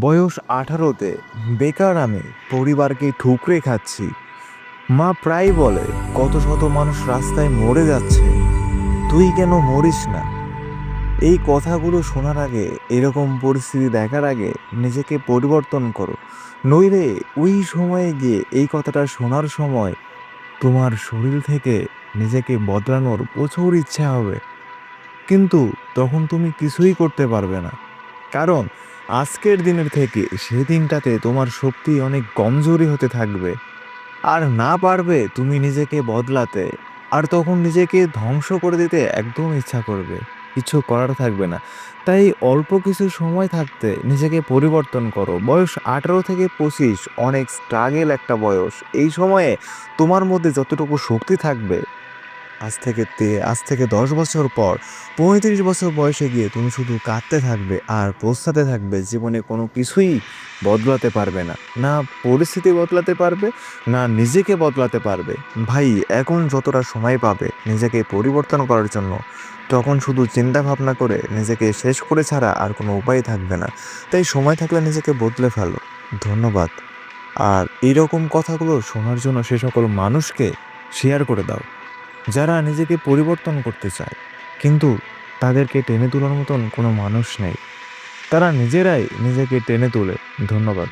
বয়স আঠারোতে বেকার আমি পরিবারকে ঠুকরে খাচ্ছি। মা প্রায় বলে, কত শত মানুষ রাস্তায় মরে যাচ্ছে। তুই কেন মরিস না? এই কথাগুলো শোনার আগে, এরকম পরিস্থিতি দেখার আগে নিজেকে পরিবর্তন করো। নইলে ওই সময়ে গিয়ে এই কথাটা শোনার সময় তোমার শরীর থেকে নিজেকে বদলানোর প্রচুর ইচ্ছা হবে। কিন্তু তখন তুমি কিছুই করতে পারবে না। কারণ আজকের দিনের থেকে সেই দিনটাতে তোমার শক্তি অনেক কমজোরি হতে থাকবে। আর না পারবে তুমি নিজেকে বদলাতে, আর তখন নিজেকে ধ্বংস করে দিতে একদম ইচ্ছা করবে, কিছু করার থাকবে না। তাই অল্প কিছু সময় থাকতে নিজেকে পরিবর্তন করো। বয়স আঠারো থেকে পঁচিশ, অনেক স্ট্রাগেল একটা বয়স। এই সময়ে তোমার মধ্যে যতটুকু শক্তি থাকবে আজ থেকে তে, আজ থেকে দশ বছর পর, পঁয়ত্রিশ বছর বয়সে গিয়ে তুমি শুধু কাঁদতে থাকবে আর পৌঁছাতে থাকবে, জীবনে কোনো কিছুই বদলাতে পারবে না। না পরিস্থিতি বদলাতে পারবে, না নিজেকে বদলাতে পারবে। ভাই, এখন যতটা সময় পাবে নিজেকে পরিবর্তন করার জন্য, তখন শুধু চিন্তা ভাবনা করে নিজেকে শেষ করে ছাড়া আর কোনো উপায় থাকবে না। তাই সময় থাকলে নিজেকে বদলে ফেলো। ধন্যবাদ। আর এইরকম কথাগুলো শোনার জন্য সে সকল মানুষকে শেয়ার করে দাও। যারা নিজেকে পরিবর্তন করতে চায়, কিন্তু তাদেরকে টেনে তোলার মতন কোনো মানুষ নেই। তারা নিজেরাই নিজেকে টেনে তোলে। ধন্যবাদ।